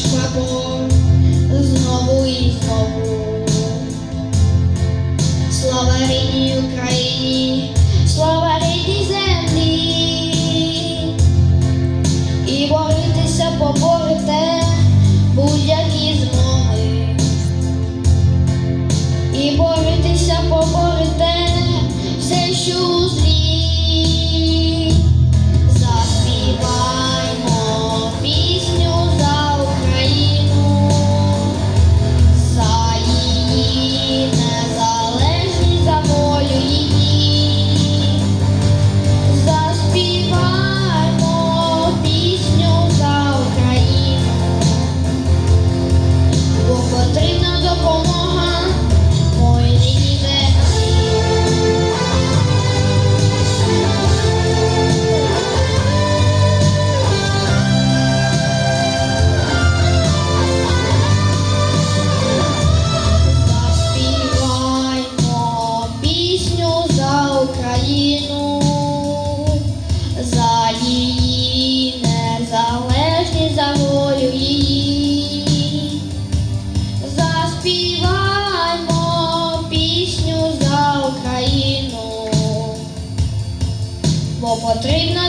шкафу знову і знову. Слава рідній Україні, слава рідній землі, і боритися поборите, будь-які змоги. І боритися поборите, все, що у злі. За